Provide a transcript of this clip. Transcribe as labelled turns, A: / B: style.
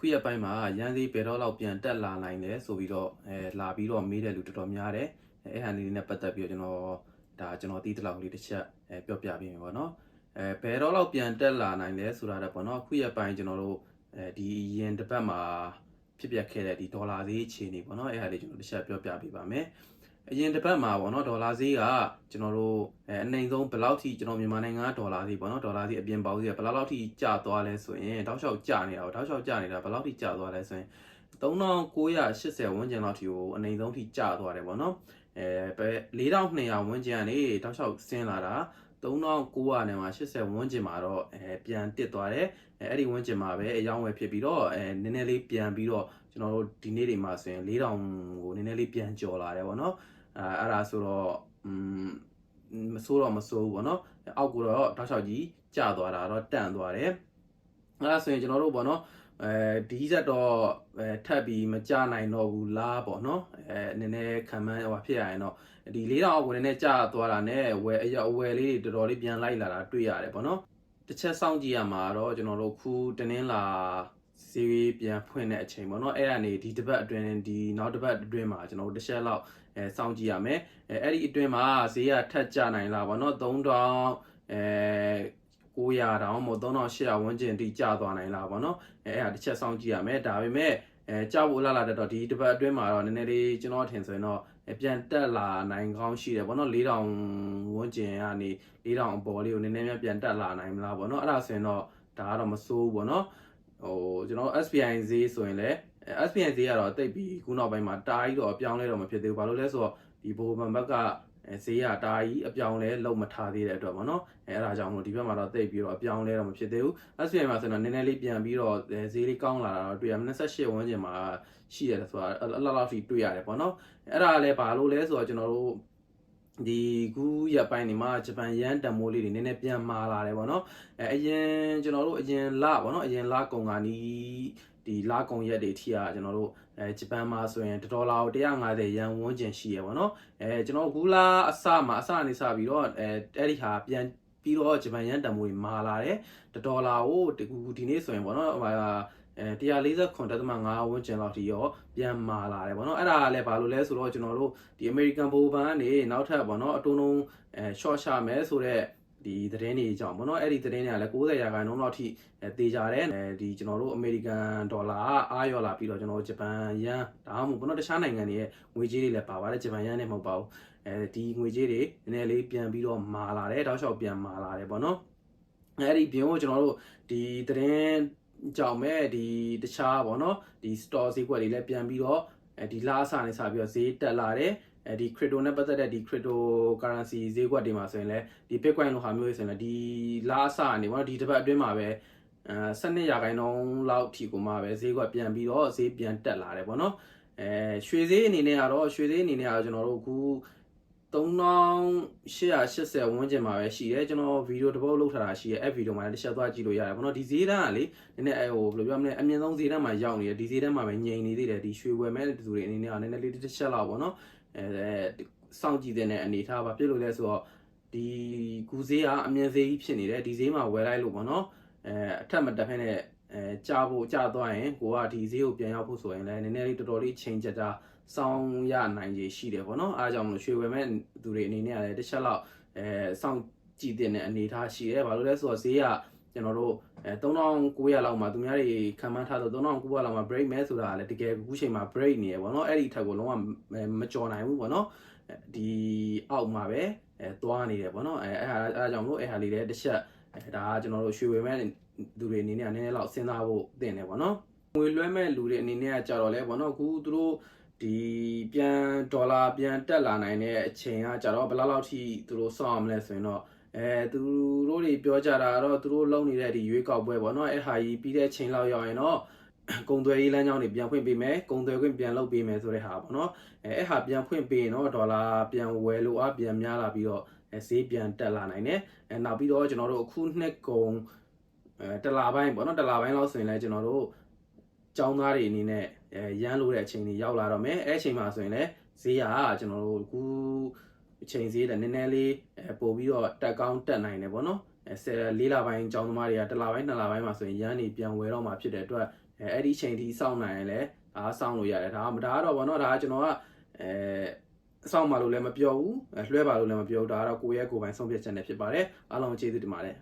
A: ခုရက်ပိုင်းမှာရန်စီဘယ်တော့လောက်ပြန်တက်လာနိုင်လဲဆိုပြီးတော့အဲလာပြီးတော့မေးတဲ့လူတော်တော်များတယ်အဲအဲ့ဟာလေးနဲ့ပတ်သက်ပြီးတော့ကျွန်တော်ဒါကျွန်တော်တီးတလောက်လေးတစ်ချက်အဲပြောပြပေးမယ်ပေါ့နော်အဲဘယ်တော့လောက်ပြန်တက်လာနိုင်လဲဆိုတာတော့ပေါ့နော်ခုရက်ပိုင်းကျွန်တော်တို့အဲဒီရင်တစ်ပတ်မှာဖြစ်ပျက်ခဲ့တဲ့ဒီဒေါ်လာဈေးအခြေအနေပေါ့နော်အဲ့ဟာလေးကျွန်တော်တစ်ချက်ပြောပြပေးပါမယ် အရင်တစ်ပတ်မှာပေါ့နော်ဒေါ်လာဈေးကကျွန်တော်တို့အဲအနိုင်ဆုံးဘယ်လောက်ထိကျွန်တော်မြန်မာနိုင်ငံကဒေါ်လာဈေးပေါ့နော်ဒေါ်လာဈေးအပြင်ပေါက်ဈေးကဘယ်လောက်ထိကျသွားလဲဆိုရင်တောက်လျှောက်ကျနေတာပေါ့တောက်လျှောက်ကျနေတာဘယ်လောက်ထိကျသွားလဲဆိုရင်3980ဝန်းကျင်လောက်ထိကိုအနိုင်ဆုံးထိကျသွားတယ်ပေါ့နော် အဲပဲ4200ဝန်းကျင်ကနေတောက်လျှောက်ဆင်းလာတာ3900နဲ့မှာ80ဝန်းကျင်မှာတော့အဲပြန်တက်သွားတယ်အဲအဲ့ဒီဝန်းကျင်မှာပဲအယောင်းဝယ်ဖြစ်ပြီးတော့အဲနည်းနည်းလေးပြန်ပြီးတော့ကျွန်တော်တို့ဒီနေ့တွေမှာဆိုရင်4000ကိုနည်းနည်းလေးပြန်ကျော်လာတယ်ပေါ့နော်အဲအဲ့ဒါဆိုတော့อืมမဆိုးတော့မဆိုးဘူးပေါ့နော်အောက်ကတော့တောက်လျှောက်ကြီးကျသွားတာတော့တန့်သွားတယ်အဲ့ဒါဆိုရင်ကျွန်တော်တို့ပေါ့နော် အဲဒီဇက်တော့အဲထပ်ပြီးမကြနိုင်တော့ဘူးလားပေါ့နော်အဲနည်းနည်းခံမှန်းဟိုဖြစ်ရရင်တော့ဒီ၄တောင်အောက်ကိုနည်းနည်းကျသွားတာနဲ့ဝယ်အရအဝယ်လေးတွေတော်တော်လေးပြန်လိုက်လာတာတွေ့ရတယ်ပေါ့နော်တစ်ချက်စောင့်ကြည့်ရမှာတော့ကျွန်တော်တို့ခုတနင်္လာစီးပြန်ဖွင့်တဲ့အချိန်ပေါ့နော်အဲ့ဒါနေဒီတစ်ပတ်အတွင်းဒီနောက်တစ်ပတ်အတွင်းမှာကျွန်တော်တို့တစ်ချက်လောက်အဲစောင့်ကြည့်ရမယ်အဲအဲ့ဒီအတွင်းမှာဈေးကထက်ကျနိုင်လားပေါ့နော်3000အဲ 900တောင်မို့3800ဝန်းကျင်အထိကျသွားနိုင်လားပေါ့နော်အဲအဲ့ဒါတစ်ချက်စောင့်ကြည့်ရမယ်ဒါပေမဲ့အဲကြောက်ဖို့လာလာတက်တော့ဒီတစ်ပတ်အတွင်းမှာတော့နည်းနည်းလေးကျွန်တော်ထင်ဆိုရင်တော့ပြန်တက်လာနိုင်ကောင်းရှိတယ်ပေါ့နော်4000ဝန်းကျင်ကနေ4000အပေါ်လေးကိုနည်းနည်းများပြန်တက်လာနိုင်မလားပေါ့နော်အဲ့ဒါဆိုရင်တော့ဒါကတော့မစိုးဘူးပေါ့နော်ဟိုကျွန်တော် SPI ဈေးဆိုရင်လည်း SPI ဈေးကတော့တိတ်ပြီးခုနောက်ပိုင်းမှာတားကြီးတော့အပြောင်းလဲတော့မဖြစ်သေးဘူးဘာလို့လဲဆိုတော့ဒီဘိုဘန်ဘက်က ဈေးကတားကြီးအပြောင်းလဲလုံးမထားသေးတဲ့အတွက်ပေါ့နော်အဲအဲ့ဒါကြောင့်မလို့ဒီဘက်မှာတော့တိတ်ပြီးတော့အပြောင်းလဲတော့မဖြစ်သေးဘူး SPI မှာဆိုတော့နည်းနည်းလေးပြန်ပြီးတော့ဈေးလေးကောင်းလာတာတော့တွေ့ရ28ဝန်းကျင်မှာရှိရတယ်ဆိုတာအလောက်လောက်ထိတွေ့ရတယ်ပေါ့နော်အဲ့ဒါလည်းဘာလို့လဲဆိုတော့ကျွန်တော်တို့ ဒီကူးရပိုင်းနေမှာဂျပန်ယန်တန်မိုးလေးတွေနည်းနည်းပြန်မာလာတယ်ပေါ့နော်အဲအရင်ကျွန်တော်တို့အရင်လပေါ့နော်အရင်လကုန်ကနီးဒီလကုန်ရက်တွေထိကကျွန်တော်တို့အဲဂျပန်မှာဆိုရင်ဒေါ်လာကို150ယန်ဝန်းကျင်ရှိရပေါ့နော်အဲကျွန်တော်ကူလာအစမှာအစနေစပြီးတော့အဲအဲ့ဒီဟာပြန်ပြီးတော့ဂျပန်ယန်တန်မိုးတွေမာလာတယ်ဒေါ်လာကိုဒီဒီနေ့ဆိုရင်ပေါ့နော်ဟို အဲ149.5ဝန်းကျင်လောက်ထိရောပြန်မာလာတယ်ဗောနော်အဲ့ဒါကလည်းဘာလို့လဲဆိုတော့ကျွန်တော်တို့ဒီ American ဘိုဘန်ကနေနောက်ထပ်ဗောနော်အတုံးလုံးအဲ short ချမယ်ဆိုတော့ဒီသတင်းတွေကြောင့်ဗောနော်အဲ့ဒီသတင်းတွေကလည်း90ရာခိုင်နှုန်းလောက်ထိတေးကြတယ်အဲဒီကျွန်တော်တို့ American ဒေါ်လာအားရောလာပြီးတော့ကျွန်တော်တို့ဂျပန်ယန်ဒါမှမဟုတ်ဗောနော်တခြားနိုင်ငံတွေရဲ့ငွေကြေးတွေလည်းပါပါတယ်ဂျပန်ယန်နဲ့မဟုတ်ပါဘူးအဲဒီငွေကြေးတွေနည်းနည်းလေးပြန်ပြီးတော့မာလာတယ်တောက်လျှောက်ပြန်မာလာတယ်ဗောနော်အဲ့ဒီပြင်ကိုကျွန်တော်တို့ဒီသတင်း ကြောင့်မဲ့ဒီတခြားပေါ့နော်ဒီ store ဈေးကွက်တွေလည်းပြန်ပြီးတော့အဲဒီလားအစနေစပြီးတော့ဈေးတက်လာတယ်အဲဒီ crypto နဲ့ပတ်သက်တဲ့ဒီ crypto currency ဈေးကွက်တွေမှာဆိုရင်လည်းဒီ bitcoin လိုဟာမျိုးတွေဆိုရင်လည်းဒီလားအစနေပေါ့နော်ဒီတစ်ပတ်အတွင်းမှာပဲအဲ12ရာခိုင်နှုန်းလောက်ထိကိုမှပဲဈေးကွက်ပြန်ပြီးတော့ဈေးပြန်တက်လာတယ်ပေါ့နော်အဲရွှေဈေးအနေနဲ့ကတော့ရွှေဈေးအနေနဲ့ကတော့ကျွန်တော်တို့အခု 3880ဝန်းကျင်မှာပဲရှိတယ်ကျွန်တော်ဗီဒီယိုတစ်ပုတ်လုပ်ထားတာရှိရဲ့အဲ့ဗီဒီယိုမှာလည်းတစ်ချက်သွားကြည့်လို့ရတယ်ပေါ့နော်ဒီဈေးတန်းကလေနည်းနည်းအဲဟိုဘယ်လိုပြောမလဲအမြင့်ဆုံးဈေးတန်းမှာရောက်နေတယ်ဒီဈေးတန်းမှာပဲငြိမ်နေသေးတယ်ဒီရွှေဝယ်မဲ့သူတွေအနေနဲ့ကနည်းနည်းလေးတစ်ချက်လောက်ပေါ့နော်အဲစောင့်ကြည့်တဲ့အနေထားပါပြည့်လို့လဲဆိုတော့ဒီကူဈေးကအမြင့်ဈေးကြီးဖြစ်နေတယ်ဒီဈေးမှာဝယ်လိုက်လို့ပေါ့နော်အဲအထက်မတက်ဖက်နဲ့ အဲကြာဖို့ကြာသွားရင်ကိုကဒီဈေးကိုပြန်ရောက်ဖို့ဆိုရင်လည်းနည်းနည်းလေးတော်တော်လေးချိန်ကြကြစောင်းရနိုင်ခြေရှိတယ်ပေါ့နော်အားကြောင့်မလို့ရွှေဝယ်မဲ့သူတွေအနေနဲ့ကလည်းတစ်ချက်လောက်အဲစောင့်ကြည့်တဲ့အနေထားရှိတယ်ဘာလို့လဲဆိုတော့ဈေးကကျွန်တော်တို့အဲ3900လောက်မှာသူများတွေခံမှန်းထားတော့3900လောက်မှာ break မဲဆိုတာကလည်းတကယ်အခုချိန်မှာ break နေရပေါ့နော်အဲ့ဒီထက်ကိုလုံးဝမကြော်နိုင်ဘူးပေါ့နော်ဒီအောက်မှာပဲအဲသွားနေတယ်ပေါ့နော်အဲအဲ့ဟာအဲ့ဒါကြောင့်မလို့အဲ့ဟာလေးလည်းတစ်ချက်အဲဒါကကျွန်တော်တို့ရွှေဝယ်မဲ့ သူတွေအနေနဲ့ကနည်းနည်းလောက်စဉ်းစားဖို့တင်တယ်ပေါ့နော်ငွေလွှဲမဲ့လူတွေအနေနဲ့ကကြတော့လဲပေါ့နော်အခုသူတို့ဒီပြန်ဒေါ်လာပြန်တက်လာနိုင်တဲ့အချိန်ကကြတော့ဘယ်လောက်လောက်ထိသူတို့စောင့်အောင်မလဲဆိုရင်တော့အဲသူတို့တွေပြောကြတာကတော့သူတို့လုံနေတဲ့ဒီရွေးကောက်ပွဲပေါ့နော်အဲ့ဟာကြီးပြီးတဲ့အချိန်လောက်ရောက်ရင်တော့ကုံသွယ်ရေးလမ်းကြောင်းတွေပြန်ဖွင့်ပေးမယ်ကုံသွယ်ခွင့်ပြန်လုပ်ပေးမယ်ဆိုတဲ့ဟာပေါ့နော်အဲအဲ့ဟာပြန်ဖွင့်ပေးရင်တော့ဒေါ်လာပြန်ဝယ်လို့အပြန်များလာပြီးတော့ဈေးပြန်တက်လာနိုင်တယ်အဲနောက်ပြီးတော့ကျွန်တော်တို့အခုနှစ်ကုံ အဲတလာပိုင်းပေါ့နော်တလာပိုင်းလောက်ဆိုရင်လည်းကျွန်တော်တို့ចောင်းသားတွေအနေနဲ့အဲရမ်းလို့တဲ့အချိန်ကြီးရောက်လာတော့မယ်အဲအချိန်မှာဆိုရင်လည်းဈေးကကျွန်တော်တို့အခုအချိန်ဈေးလည်းနည်းနည်းလေးအဲပို့ပြီးတော့တက်ကောင်းတက်နိုင်တယ်ပေါ့နော်အဲ၄လပိုင်းចောင်းသမားတွေကတစ်လပိုင်းနှစ်လပိုင်းမှာဆိုရင်ရမ်းနေပြန်ဝယ်တော့မှာဖြစ်တဲ့အတွက်အဲအဲ့ဒီချိန်ထိစောင့်နိုင်ရင်လည်းဒါကစောင့်လို့ရတယ်ဒါကဒါကတော့ဗောနော်ဒါကကျွန်တော်ကအဲစောင့်ပါလို့လည်းမပြောဘူးအဲလွှဲပါလို့လည်းမပြောဘူးဒါကတော့ကိုယ့်ရဲ့ကိုယ်ပိုင်ဆုံးဖြတ်ချက်နဲ့ဖြစ်ပါတယ်အားလုံးကျေးဇူးတင်ပါတယ်